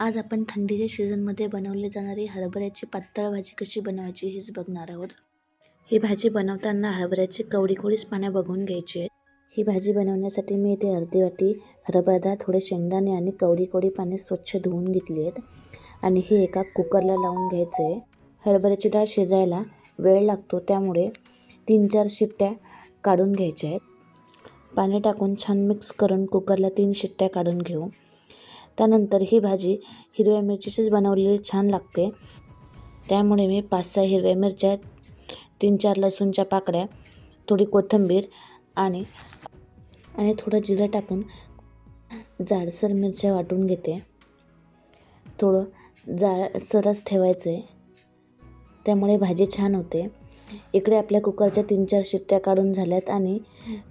आज आपण थंडीच्या सीझनमध्ये बनवली जाणारी हरभऱ्याची पातळ भाजी कशी बनवायची हेच बघणार आहोत. ही भाजी बनवताना हरभऱ्याची कवडी कोळीच पानं बघून घ्यायची आहेत. ही भाजी बनवण्यासाठी मी इथे अर्धी वाटी हरभरा डाळ थोडे शेंगदाणे आणि कवडी कोळी पाने स्वच्छ धुवून घेतली आहेत. आणि हे एका कुकरला लावून घ्यायचं आहे. हरभऱ्याची डाळ शिजायला वेळ लागतो त्यामुळे तीन चार शिट्ट्या काढून घ्यायच्या आहेत. पाणी टाकून छान मिक्स करून कुकरला तीन शिट्ट्या काढून घेऊ. त्यानंतर ही भाजी हिरव्या मिरचीचीच बनवलेली छान लागते. त्यामुळे मी पाच सहा हिरव्या मिरच्या तीन चार लसूणच्या पाकड्या थोडी कोथिंबीर आणि आणि थोडं जिरं टाकून जाडसर मिरच्या वाटून घेते. थोडं जाडसरच ठेवायचं आहे त्यामुळे भाजी छान होते. इकडे आपल्या कुकरच्या तीन चार शिट्ट्या काढून झाल्यात आणि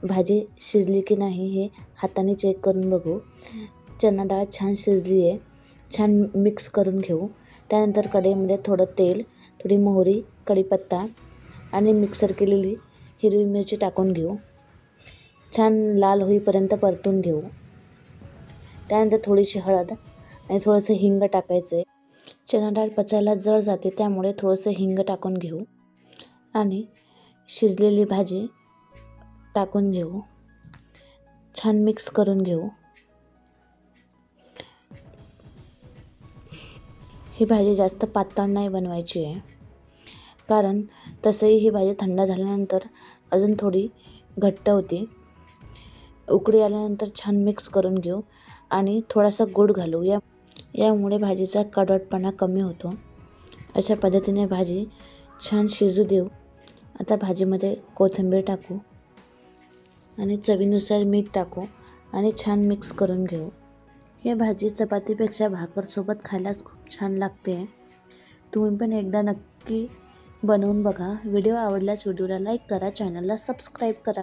भाजी शिजली की नाही हे हाताने चेक करून बघू. चणा डाळ छान शिजली आहे छान मिक्स करून घेऊ. त्यानंतर कढईमध्ये थोडं तेल थोडी मोहरी कढीपत्ता आणि मिक्सर केलेली हिरवी मिरची टाकून घेऊ. छान लाल होईपर्यंत परतून घेऊ. त्यानंतर थोडीशी हळद आणि थोडंसं हिंग टाकायचं आहे चणा डाळ पचायला जळ जाते त्यामुळे थोडंसं हिंग टाकून घेऊ. आणि शिजलेली भाजी टाकून घेऊ. छान मिक्स करून घेऊ. ही भाजी जास्त पातळ नाही बनवायची आहे. कारण तसंही ही भाजी थंड झाल्यानंतर अजून थोडी घट्ट होती. उकळी आल्यानंतर छान मिक्स करून घेऊ आणि थोडासा गूळ घालू. या यामुळे भाजीचा कडवटपणा कमी होतो. अशा पद्धतीने भाजी छान शिजू देऊ. आता भाजीमध्ये कोथिंबीर टाकू आणि चवीनुसार मीठ टाकू आणि छान मिक्स करून घेऊ. ही भाजी चपातीपेक्षा भाकरसोबत खायलाच खूप छान लागते. तुम्ही पण एकदा नक्की बनवून बघा. व्हिडिओ आवडल्यास व्हिडिओला लाईक करा चॅनलला सबस्क्राईब करा.